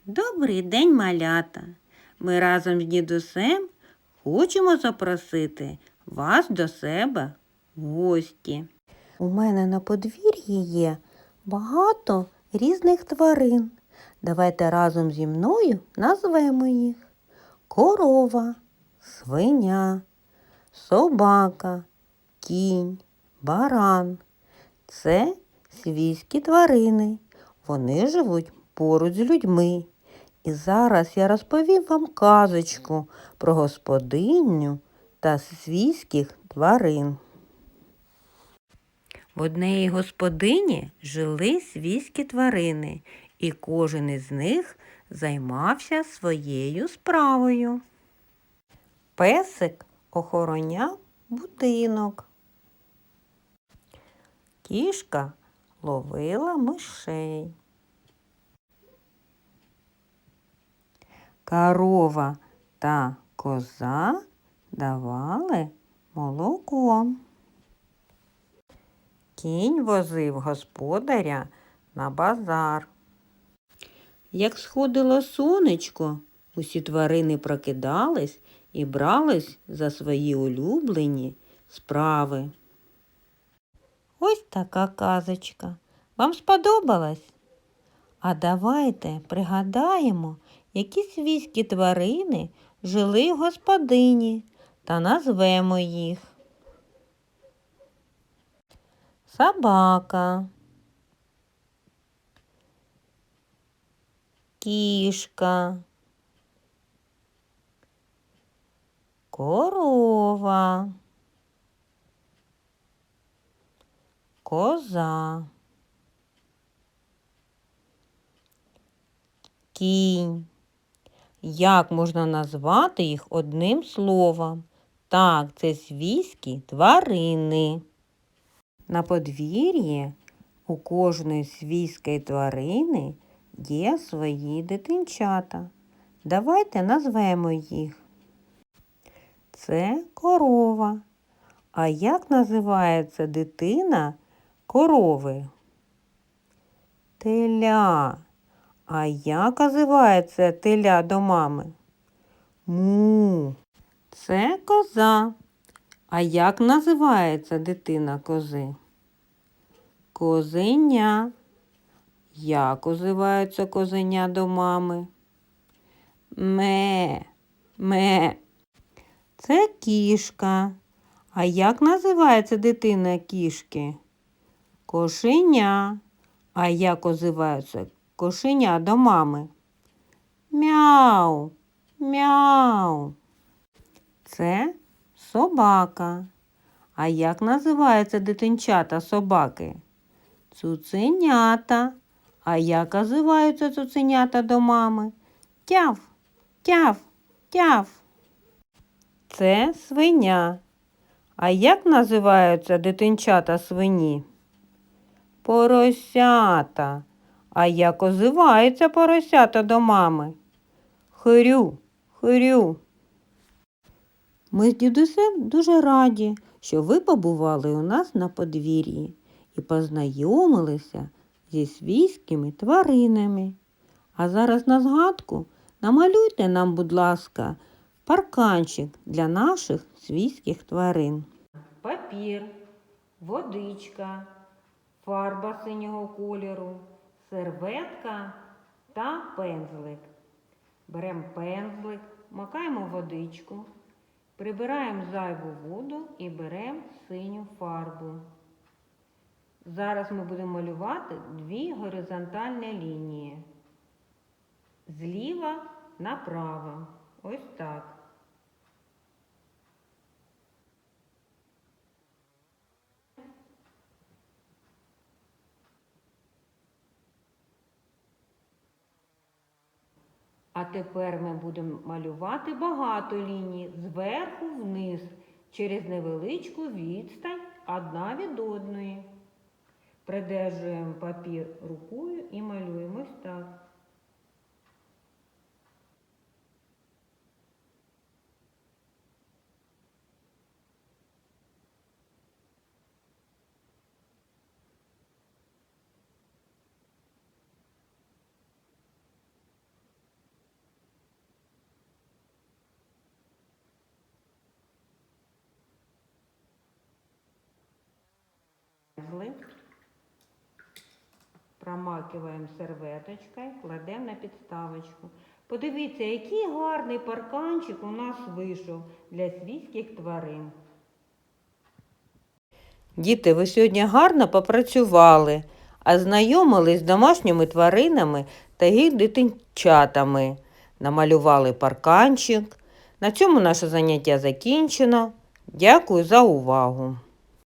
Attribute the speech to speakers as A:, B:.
A: Добрий день, малята. Ми разом з дідусем хочемо запросити вас до себе в гості. У мене на подвір'ї є багато різних тварин. Давайте разом зі мною назвемо їх. Корова, свиня, собака, кінь, баран. Це свійські тварини. Вони живуть поруч з людьми. І зараз я розповім вам казочку про господиню та свійських тварин. В однеї господині жили свійські тварини, і кожен із них займався своєю справою. Песик охороняв будинок. Кішка ловила мишей. Корова та коза давали молоко. Кінь возив господаря на базар. Як сходило сонечко, усі тварини прокидались і брались за свої улюблені справи. Ось така казочка. Вам сподобалась? А давайте пригадаємо, які свійські тварини жили в господині та назвемо їх. Собака, кішка, корова, коза, кінь. Як можна назвати їх одним словом? Так, це свійські тварини. На подвір'ї у кожної свійської тварини є свої дитинчата. Давайте назвемо їх. Це корова. А як називається дитина корови? Теля. А як називається теля до мами? Му. Це коза. А як називається дитина кози? Козеня. Як називається козеня до мами? Ме. Ме. Це кішка. А як називається дитина кішки? Кошеня. А як називається кошеня до мами? Мяу. Мяу. Це собака. А як називаються дитинчата собаки? Цуценята. А як називаються цуценята до мами? Тяв, тяв, тяв. Це свиня. А як називаються дитинчата свині? Поросята. А як озиваються поросята до мами? Хрю, хрю. Ми з дідусем дуже раді, що ви побували у нас на подвір'ї і познайомилися зі свійськими тваринами. А зараз на згадку намалюйте нам, будь ласка, парканчик для наших свійських тварин. Папір, водичка, фарба синього кольору, серветка та пензлик. Беремо пензлик, макаємо водичку, прибираємо зайву воду і беремо синю фарбу. Зараз ми будемо малювати дві горизонтальні лінії. Зліва направо. Ось так. А тепер ми будемо малювати багато ліній зверху вниз через невеличку відстань одна від одної. Придержуємо папір рукою і малюємо ось так. Обволакиваємо серветочкою, кладемо на підставочку. Подивіться, який гарний парканчик у нас вийшов для свійських тварин. Діти, ви сьогодні гарно попрацювали, а знайомились з домашніми тваринами та їх дитинчатами. Намалювали парканчик. На цьому наше заняття закінчено. Дякую за увагу!